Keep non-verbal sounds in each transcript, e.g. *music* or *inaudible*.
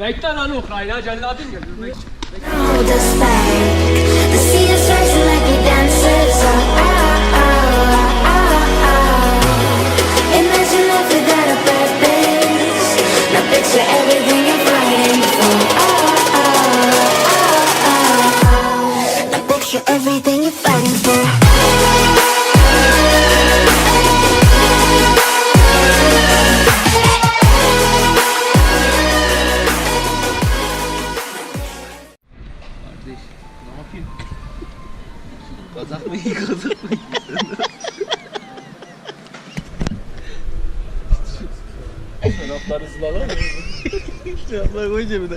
Bekle lan Ukrayna celladım geliyor. Bekle. Kazıtmayın, kazıtmayın. Çorapları zılalar mı? Çorapları koy cebine.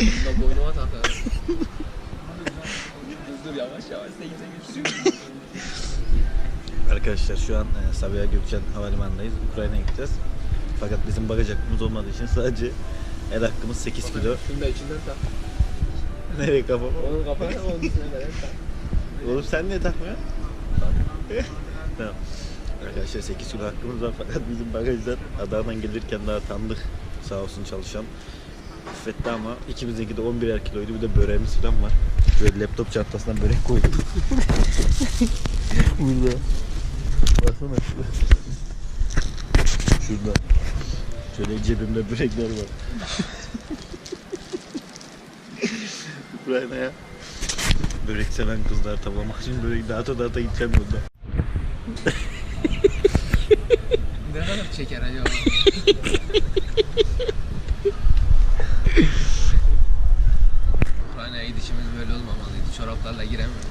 Bunda boynuma takar. dur yavaş yavaş. Sen gitsen geçiriyorum. Arkadaşlar şu an e, Sabiha Gökçen Havalimanı'ndayız. Ukrayna'ya gideceğiz. Fakat bizim bagaj hakkımız olmadığı için sadece el hakkımız 8 kilo. Şunu da içinden tak. *laughs* Nereye kafama? Onun kafana de tak. Oğlum sen niye takmıyorsun? *laughs* tamam. Arkadaşlar 8 kilo hakkımız var fakat bizim bagajlar Adana'dan gelirken daha tanıdık. Sağ olsun çalışan. Affetti ama ikimizinki de 11'er kiloydu. Bir de böreğimiz falan var. Şöyle laptop çantasından börek koydum. *laughs* Burada. Baksana şurada. Şurada. Şöyle cebimde börekler var. *laughs* Ukrayna'ya börek seven kızlar tavlamak için börek dağıta dağıta gideceğim yolda. Ne kadar çeker acaba? Ukrayna'ya gidişimiz böyle olmamalıydı. Çoraplarla giremiyorum.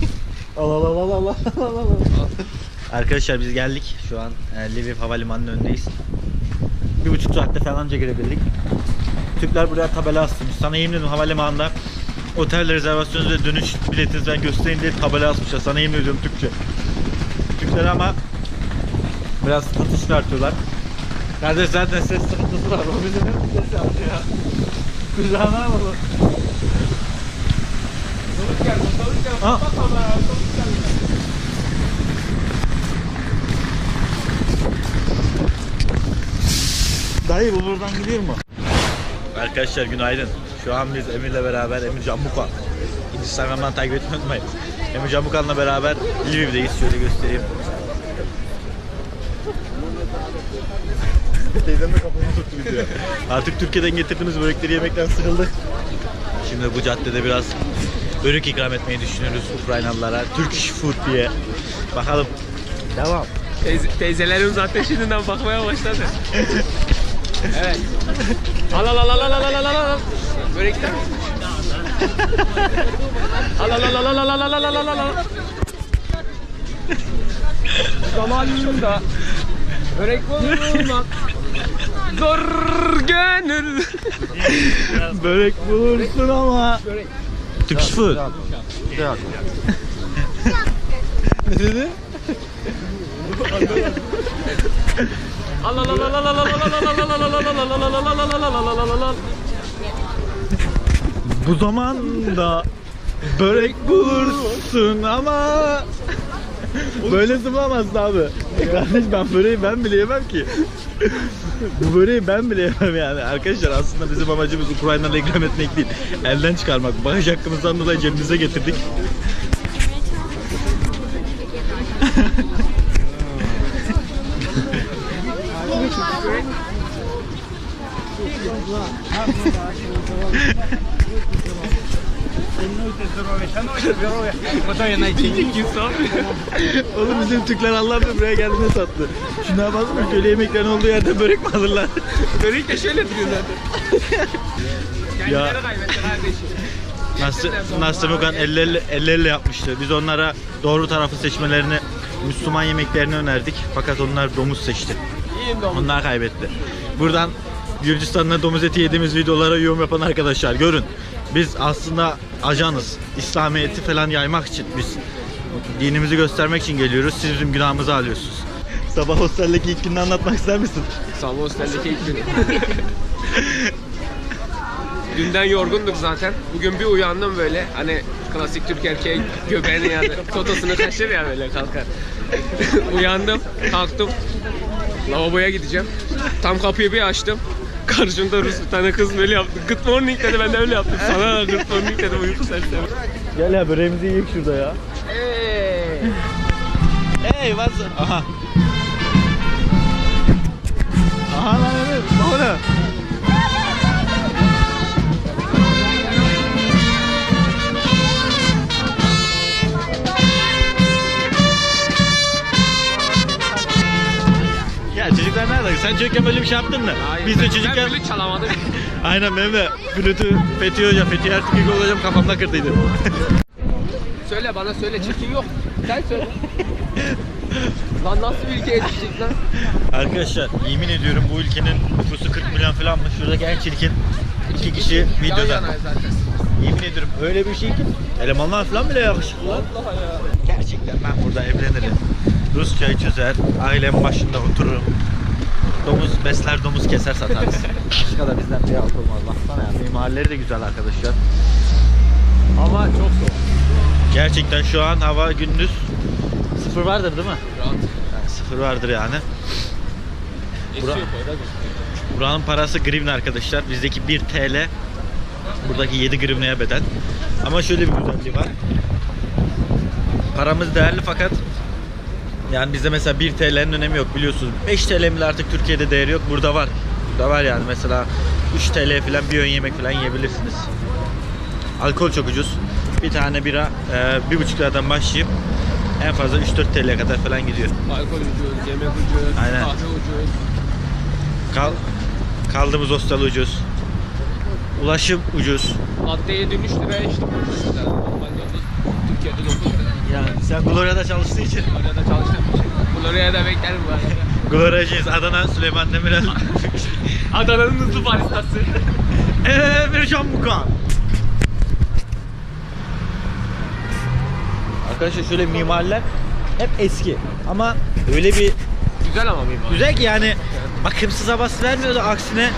*laughs* Allah Allah Allah Allah Allah Allah. Arkadaşlar biz geldik. Şu an e, Lviv Havalimanı'nın önündeyiz. Bir buçuk saatte falanca girebildik. Türkler buraya tabela asmış. Sana yemin ediyorum havalimanında otel rezervasyonu ve dönüş biletinizi ben göstereyim diye tabela asmışlar. Sana yemin ediyorum Türkçe. Türkler ama biraz sıkıntı çıkartıyorlar. Kardeş zaten ses sıkıntısı var. O bizim hep ses yapıyor ya. Kucağına mı? Dayı bu buradan gidiyor mu? Arkadaşlar günaydın. Şu an biz Emir'le beraber Emir Cambuka. Instagram'dan takip etmeyi unutmayın. Emir Cambukan'la beraber Lviv'deyiz. Şöyle göstereyim. *laughs* Teyzem de kafamı tuttu video. Artık Türkiye'den getirdiğimiz börekleri yemekten sıkıldık. Şimdi bu caddede biraz börek ikram etmeyi düşünüyoruz Ukraynalılara. Turkish food diye. Bakalım. Devam. Teyze, teyzelerim zaten şimdiden bakmaya başladı. evet. Al al al al al al al al al. Börekler. al al al al al al al al al al al al. Zamanında börek bulmak zor gönül. Börek bulursun ama. Börek. Türk sıfır. ne dedi? Bu zamanda börek bulursun ama böyle zıplamazdı abi. Kardeş ben böreği ben bile yemem ki. Bu böreği ben bile yemem yani. Arkadaşlar aslında bizim amacımız Ukrayna'da ikram etmek değil. Elden çıkarmak. Bagaj hakkımızdan dolayı cebimize getirdik. *laughs* Oğlum bizim Türkler Allah'ım buraya geldiğinde sattı. Şuna baksana köle yemeklerin olduğu yerde börek mi alırlar? *laughs* Börek de şöyle duruyor zaten. *laughs* Kendileri kaybetti kardeşim. Nasıl Nasıl Mukan elleriyle, elleriyle yapmıştı. Biz onlara doğru tarafı seçmelerini, Müslüman yemeklerini önerdik. Fakat onlar domuz seçti. İyiyim de. Onlar kaybetti. Buradan Gürcistan'da domuz eti yediğimiz videolara yorum yapan arkadaşlar görün. Biz aslında ajanız. İslamiyet'i falan yaymak için biz dinimizi göstermek için geliyoruz. Siz bizim günahımızı alıyorsunuz. Sabah hosteldeki ilk gününü anlatmak ister misin? Sabah hosteldeki ilk günü. Dünden yorgunduk zaten. Bugün bir uyandım böyle. Hani klasik Türk erkeği göbeğini ya da totosunu kaşır ya böyle kalkar. *laughs* Uyandım, kalktım. Lavaboya gideceğim. Tam kapıyı bir açtım. Karşımda Rus bir tane kız böyle yaptı. Good morning dedi ben de öyle yaptım. Sana da good morning dedim uyku sersemi. Gel ya böreğimizi yiyek şurada ya. Hey. Hey what's Aha. Aha lan evet. Ne oluyor? Sen çocukken böyle bir şey yaptın mı? Biz de Ben çocukken... böyle çalamadım. *laughs* Aynen benim de flütü Fethi Hoca, Fethi Ertuğrul hocam kafamda kırdıydı. *laughs* Söyle bana söyle çirkin yok. Sen söyle. lan nasıl bir ülkeye düşecek lan? Arkadaşlar yemin ediyorum bu ülkenin nüfusu 40 milyon falan mı? Şuradaki en çirkin iki kişi Yan videoda. yana zaten. Yemin ediyorum öyle bir şey ki elemanlar falan bile yakışıklı. Ya. Gerçekten ben burada evlenirim. Rus çayı çözer, ailem başında otururum. Domuz besler, domuz keser satarız. *laughs* Başka da bizden bir alt olmaz. Baksana ya mimarları da güzel arkadaşlar. Ama çok soğuk. Gerçekten şu an hava gündüz sıfır vardır değil mi? Rahat. Yani sıfır vardır yani. Bura-. Buranın parası grivne arkadaşlar. Bizdeki 1 TL buradaki 7 grivneye bedel. Ama şöyle bir güzelliği var. Paramız değerli fakat yani bizde mesela 1 TL'nin önemi yok biliyorsunuz. 5 TL bile artık Türkiye'de değeri yok. Burada var. Burada var yani mesela 3 TL falan bir öğün yemek falan yiyebilirsiniz. Alkol çok ucuz. Bir tane bira e, 1,5 liradan başlayıp en fazla 3-4 TL'ye kadar falan gidiyor. Alkol ucuz, yemek ucuz, Aynen. kahve ucuz. Kal kaldığımız hostel ucuz. Ulaşım ucuz. Latte'ye dönüş Normalde orada Türkiye'de 9 lira. Yani sen Gloria'da çalıştığı için. Orada çalıştığım için. Florya'ya da beklerim bu arada. *laughs* Gloria'cıyız. Adana Süleyman Demirel. *laughs* Adana'nın hızlı baristası. *laughs* Eee bir can buka. Arkadaşlar şöyle mimarlar hep eski ama öyle bir Güzel ama mimar. güzel ki yani bakımsız havası vermiyor da aksine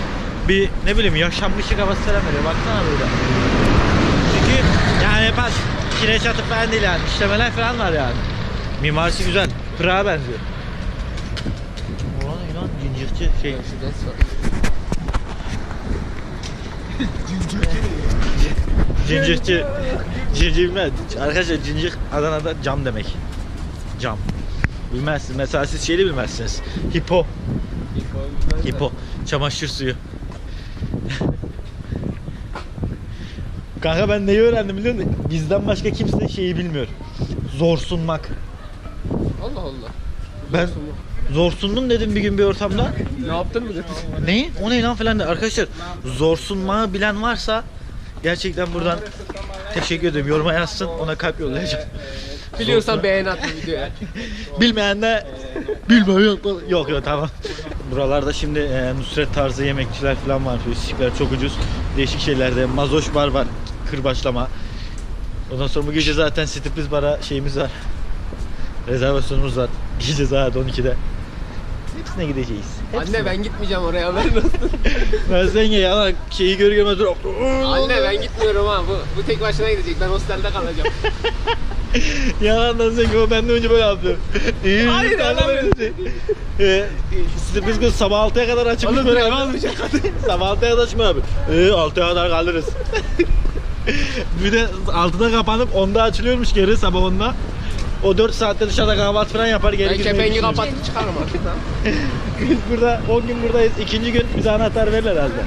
bir ne bileyim yaşanmışlık havası falan veriyor. Baksana burada. Çünkü yani bak kireç atıp falan değil yani. İşlemeler falan var yani. Mimarisi güzel. Pırağa benziyor. Ulan lan cincirci şey. Cincirci. Cincir bilmez. Arkadaşlar cincir Adana'da cam demek. Cam. Bilmezsiniz. Mesela siz şeyi bilmezsiniz. Hipo. Hipo. Çamaşır suyu. Kanka ben neyi öğrendim biliyor musun? Bizden başka kimse şeyi bilmiyor. Zorsunmak. Allah Allah. Ben zorsundum dedim bir gün bir ortamda. Ne yaptın mı dedin? Ne? O ne lan falan de. Arkadaşlar zorsunmağı bilen varsa gerçekten buradan teşekkür ederim. Yoruma yazsın ona kalp yollayacağım. Biliyorsan beğen at bu videoya. *laughs* Bilmeyen de bilmiyor. Yok yok tamam. Buralarda şimdi e, Nusret tarzı yemekçiler falan var. Fişikler çok ucuz. Değişik şeylerde. Mazoş bar var. Kırbaçlama. Ondan sonra bu gece zaten Striptease bara şeyimiz var. Rezervasyonumuz var. *laughs* Gece saat 12'de. Hepsine gideceğiz. Anne ben gitmeyeceğim oraya haberin olsun. *laughs* Ben sen ya lan şeyi gör görmez dur. Anne ben gitmiyorum ha. Bu, bu tek başına gidecek. Ben hostelde kalacağım. *laughs* Yalandan sen o benden önce böyle yaptı. İyi, Hayır, yalan böylesin. Ee, Striptease kız sabah 6'ya kadar açıkmış Oğlum böyle almayacak sabah 6'ya kadar açmıyor abi. Ee, 6'ya kadar kalırız. Bir de 6'da kapanıp 10'da açılıyormuş geri sabah 10'da. O 4 saatte dışarıda kahvaltı falan yapar geri Ben girmeyi kepengi kapatıp çıkarım artık lan. *laughs* Biz burada 10 gün buradayız. İkinci gün bize anahtar verirler herhalde.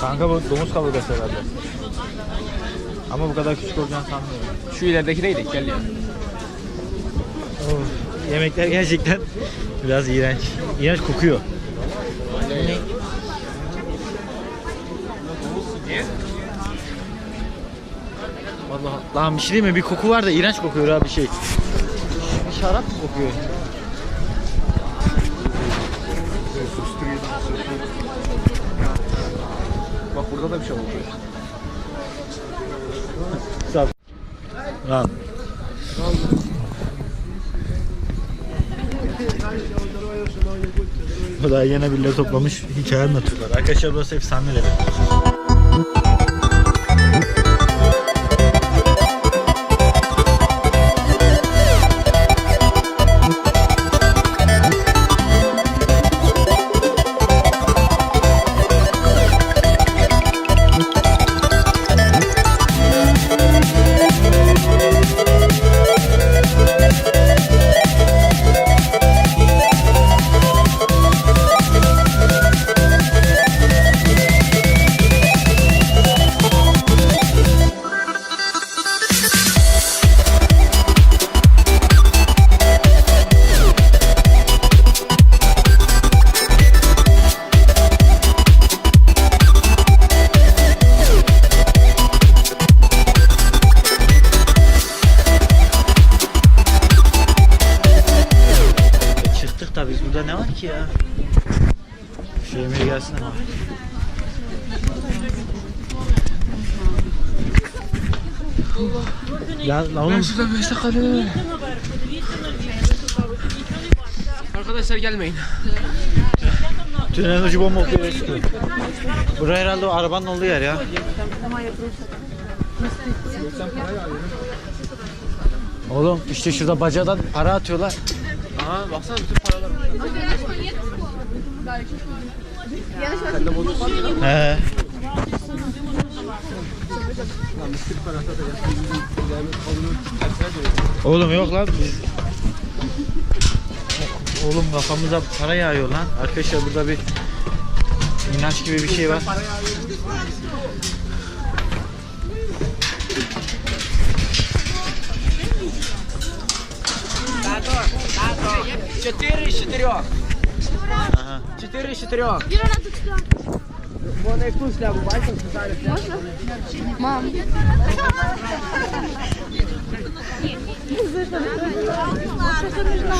Kanka bu domuz kaburgası herhalde. Ama bu kadar küçük olacağını sanmıyorum. Şu ilerideki neydi? Gel ya. Yemekler gerçekten biraz iğrenç. İğrenç kokuyor. Vallahi lan bir şey değil mi? Bir koku var da iğrenç kokuyor abi bir şey. Bir şarap mı kokuyor? Bak burada da bir şey oluyor. Sağ ol. Lan. Bu da yine birileri toplamış hikaye anlatıyorlar. Arkadaşlar burası efsane Levi. Ya lan oğlum Şurada 5 dakika değil. Arkadaşlar gelmeyin. tünelin ucu bomba okuyor. Burası herhalde o arabanın olduğu yer ya. Oğlum işte şurada bacadan para atıyorlar. Aha baksana bütün paralar. He. Oğlum yok lan biz Oğlum kafamıza para yağıyor lan. Arkadaşlar burada bir inanç gibi bir şey var. Четыре из четырех. Aha. Четыре из четырех.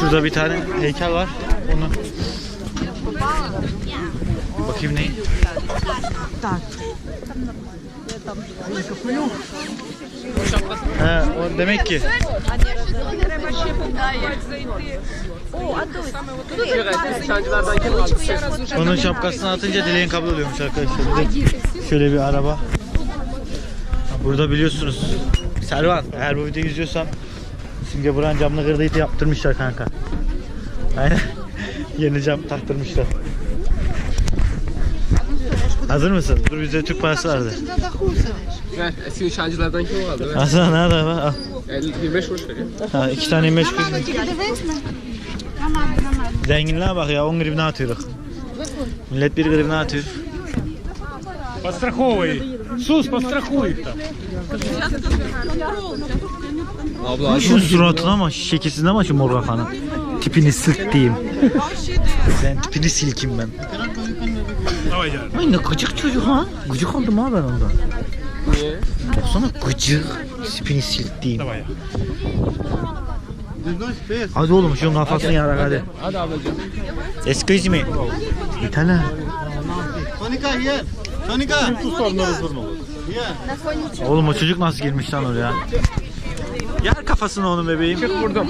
Şurada bir tane heykel var. Onu Bakayım ne? He, o demek ki. Onun şapkasını atınca dileğin kabul oluyormuş arkadaşlar. Şöyle bir araba. Burada biliyorsunuz. Servan eğer bu videoyu izliyorsam Simge Buran camını kırdıydı yaptırmışlar kanka. Aynen. *laughs* Yeni cam taktırmışlar. Hazır mısın? Dur bizde Türk parası vardı. Ver eski nişancılardan kim aldı? Ver. Aslan nerede var? Al. 50, 25 kuruş veriyor. Ha, iki tane 25 kuruş. Zenginliğe bak ya 10 grivna atıyoruz. Millet 1 grivna atıyor. Подстраховывай. Сус, подстрахуй их там. Abla Şu suratına ama şekilsizine ama şu mor kafanın. Tipini sık diyeyim. ben tipini silkim ben. Давай, Яр. Ay ne gıcık çocuk ha. Gıcık oldum ha ben ondan. niye? Baksana gıcık. Tipini silk diyeyim. Давай. Hadi oğlum şunun kafasını yarak hadi. Hadi ablacığım. Excuse me. İtalya. Oğlum o çocuk nasıl girmiş lan oraya? Yer kafasını onun bebeğim. Çık vurdum.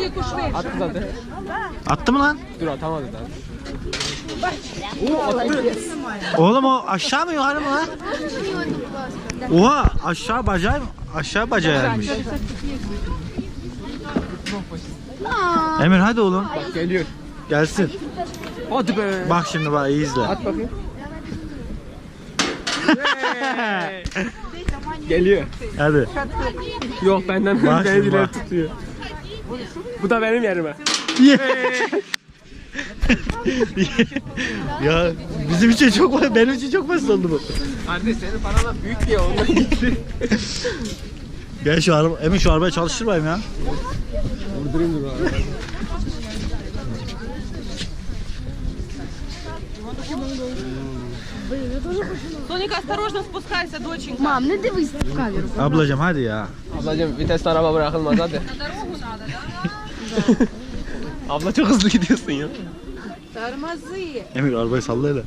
Attı zaten. Attı mı lan? Dur atamadı daha. Oğlum o aşağı mı yukarı mı lan? Oha aşağı bacağı mı? Aşağı bacağı yermiş. Emir hadi oğlum. Bak geliyor. Gelsin. Hadi be. Bak şimdi bak iyi izle. At bakayım. Geliyor. Hadi. Yok benden Bak beni şimdi bak. tutuyor. Bu da benim yerime. *laughs* ya bizim için çok benim için çok basit oldu bu. Kardeş senin paran büyük diye ondan gitti. Gel şu araba, Emin şu arabayı çalıştırmayayım ya. Vurdurayım dur abi. Соника, осторожно спускайся, доченька. Мам, не дивись в камеру. Ablacım hadi ya. Ablacığım vitesli araba bırakılmaz hadi. Abla çok hızlı gidiyorsun ya. Тормози. Emir arabayı salla hele.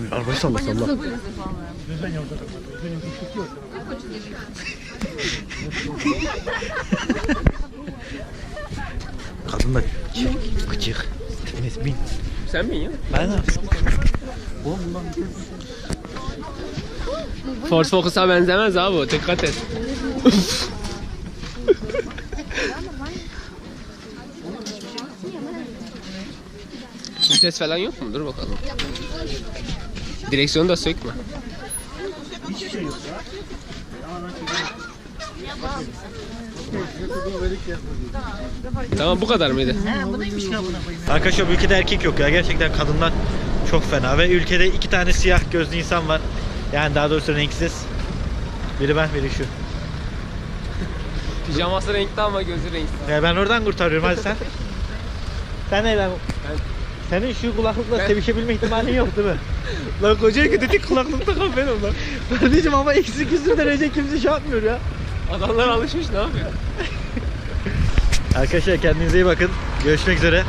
Emir arabayı salla salla. Kadın da gıcık. Neyse bin. Sen mi ya? Ben de. Ford Focus'a benzemez abi o. Dikkat et. *laughs* Vites falan yok mu? Dur bakalım. Direksiyonu da sökme. Tamam bu kadar mıydı? Arkadaşlar bu ülkede erkek yok ya. Gerçekten kadınlar çok fena ve ülkede iki tane siyah gözlü insan var. Yani daha doğrusu renksiz. Biri ben, biri şu. Pijaması renkli ama gözü renksiz. Ya ben oradan kurtarıyorum hadi sen. *laughs* Sen ne lan? Senin şu kulaklıkla Ben- sevişebilme ihtimalin yok değil mi? Lan koca dedik kulaklık takan ben onlar. Kardeşim ama eksi küsür derece kimse şey yapmıyor ya. Adamlar alışmış ne yapıyor? Arkadaşlar kendinize iyi bakın. Görüşmek üzere.